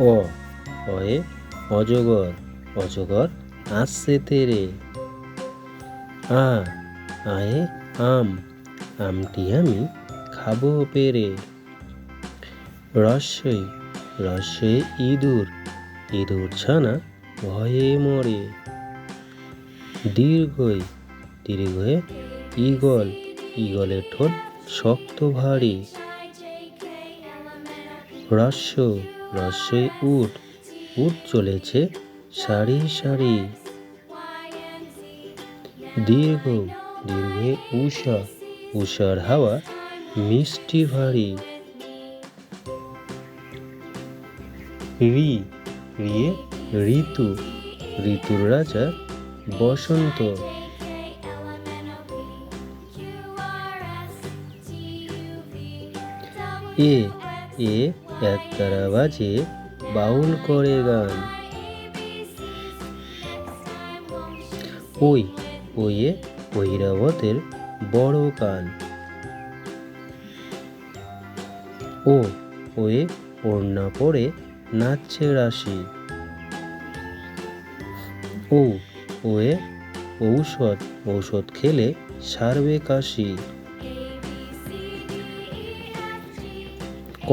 অ অয়ে অজগর অজগর আসছে তেরে। আ আয়ে আম, আমটি আমি খাব পেরে। রস্যই রস্যই ইঁদুর ইঁদুর ছানা ভয়ে মরে। দীর্ঘই দীর্ঘয়ে ঈগল ঈগলের ঠোঁট শক্ত ভারী। রস্য রস্যই উট উট চলেছে সারি সারি। দীর্ঘ, দীর্ঘে উষা উষার হাওয়া মিষ্টি ভারী। রি, রিয়ে ঋতু, ঋতুর রাজা বসন্ত। এ এ একতারা বাজে বাউল করে গান। ওই ওয়ে ঐরাবতের বড় কান ও ওয়ে ওড়না পরে নাচছে রাশি। ও ওয়ে ঔষধ ঔষধ খেলে সারবে কাশি। ক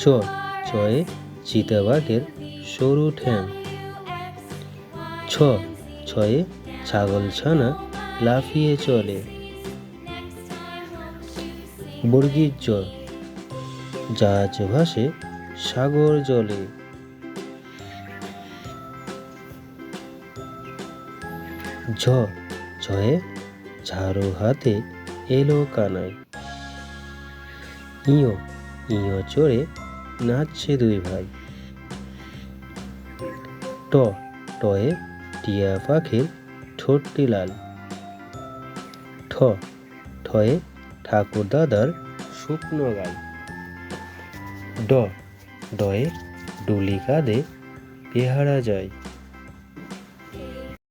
চ চয়ে চিতাবাঘের সরু ঠ্যাং। ছ ছয়ে ছাগল ছানা লাফিয়ে চলে। বর্গীর জ জাহাজ ভাসে সাগর জলে। ঝ ঝয়ে ঝাড়ু হাতে এলো কানায়। ইয় ইয় চড়ে নাচছে দুই ভাই। ট, টয়ে টিয়া পাখির ঠোঁটটি লাল। ঠ ঠয়ে ঠাকুর দাদার শুকনো গাল। ড ডয়ে ডুলি কাঁধে পেহারা যায়।